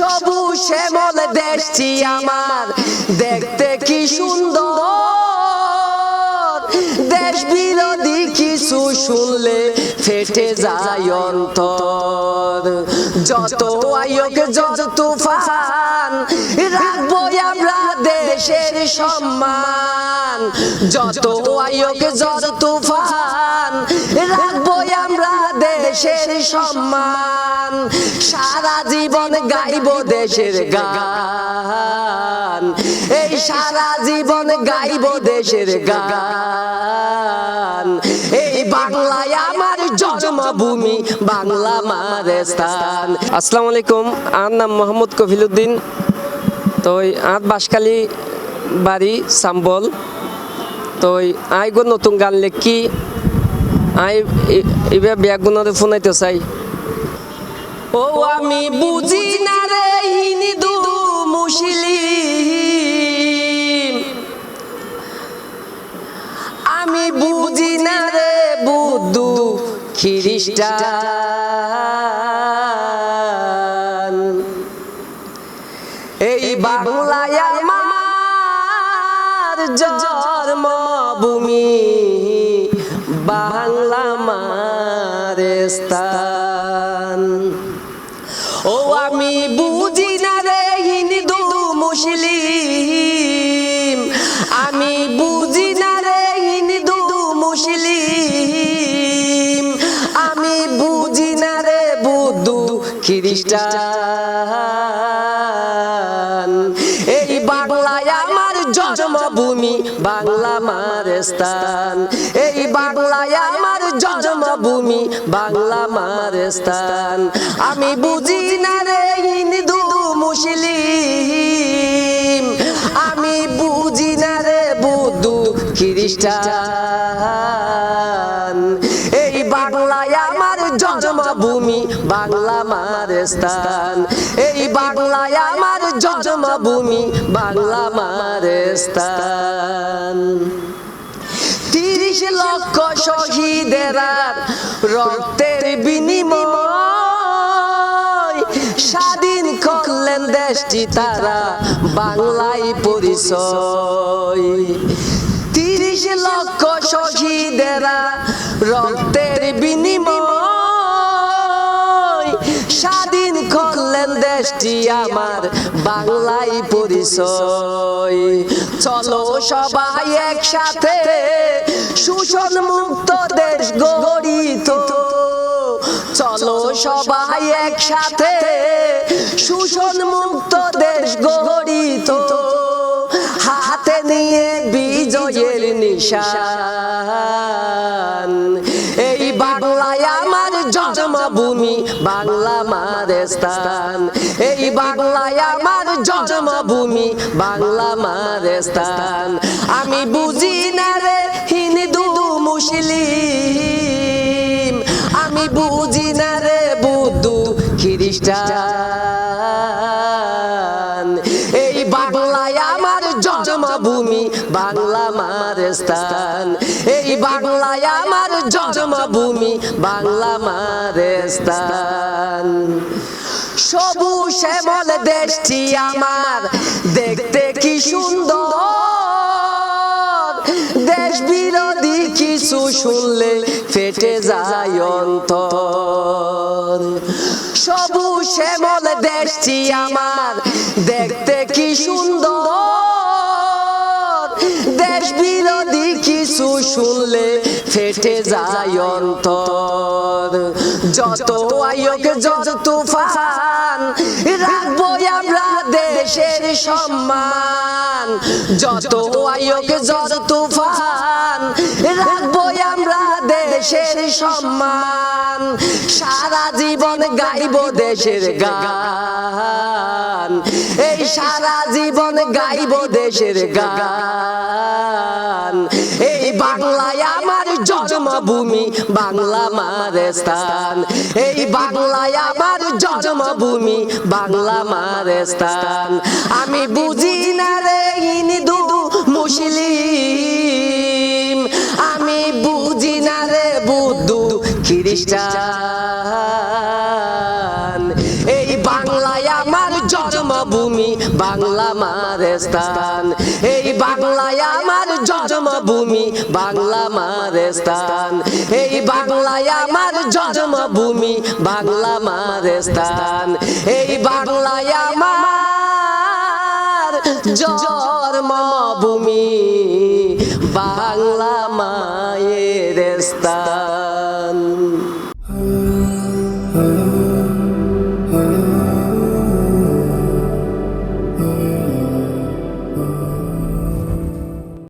সবুজ শ্যামল দেশটি আমার। দেখতে কি সুন্দর। দেশ বিরোধী কিছু শুনলে ফেটে যায় অন্তর। যত আয়োগ, যত তুফান, রাখব আমরা দেশের সম্মান। যত আয়োগ, যত তুফান দেশের সম্মান। সারা জীবন গাইব দেশের গান। এই সারা জীবন গাইব দেশের গান। এই বাংলায় আমার জন্মভূমি, বাংলা মার স্থান। আসসালামু আলাইকুম, আমার নাম মোহাম্মদ কফিলুদ্দিন তো আর বাসকালী বাড়ি, সাম্বল। তো আই গো নতুন গান লেখি আই এবার ব্যাগুণরে ফোনাইতে চাই ও, আমি বুঝি না রে হিন্দু মুসলিম। আমি বুঝি না রে বুদ্ধ খ্রিস্টান। এই বাংলায় আমার জন্মভূমি। বাংলা মার স্থান ও আমি বুঝি না রে হিন্দু মুসলিম। আমি বুঝি না রে হিন্দু মুসলিম। আমি বুঝি না রে বুদ্ধ খ্রিস্টান। বাংলা মার স্থান এই বাংলায় আমার বাংলা মার স্থান আমি বুঝি না রে হিন্দু মুসলিম। আমি বুঝি না রে বুদ্ধ খ্রিস্টান। এই বাংলায় আমার জন্মভূমি বাংলা মার স্থান এই বাংলায় আমার জন্মভূমি বাংলা মার স্থান তিরিশ লক্ষ শহীদের রক্তের বিনিময়। স্বাধীন করলেন দেশটি তারা বাংলায় পরিচয়। তিরিশ লক্ষ শহীদেরা রক্তের বিনিময়। দেশটি আমার বাংলায় পরিচয়। চলো সবাই একসাথে শোষণ মুক্ত দেশ গড়িত। চলো সবাই একসাথে শোষণ মুক্ত দেশ গড়িত। হাতে নিয়ে বিজয়ের নিশান। এই বাংলায় আমার জন্মভূমি বাংলা মার স্থান আমি বুঝি না রে হিন্দু মুসলিম। আমি বুঝি না রে বুদ্ধ খ্রিস্টান। এই বাংলায় আমার জন্মভূমি বাংলা মার স্থান এই বাংলায় আমার জন্মভূমি বাংলা মার স্থান সবুজ শ্যামল দেশটি আমার। দেখতে কি সুন্দর। দেশ বিরোধী কিছু শুনলে ফেটে যায় অন্তর। সবুজ শ্যামল দেশটি আমার। ফেটে যায় অন্তর। যত আয়োগ, যত তুফান, রাখব আমরা দেশের সম্মান। যত আয়োগ, যত তুফান, রাখব আমরা দেশের সম্মান। সারা জীবন গাইব দেশের গান। এই সারা জীবন গাইব দেশের গান। এই বাংলায় জন্মভূমি, বাংলা মার স্থান এই বাংলায় আমার জন্মভূমি, বাংলা মার স্থান আমি বুঝি না রে হিন্দু, মুসলিম। আমি বুঝি না রে বুদ্ধ, খ্রিস্টান। এই বাংলায় আমার জন্মভূমি, বাংলা মার স্থান এই বাংলায় আমার জন্মভূমি, বাংলা মার স্থান। এই বাংলায় আমার জন্মভূমি, বাংলা মার স্থান। এই বাংলায় আমার জন্মভূমি, বাংলা মায়ের স্থান।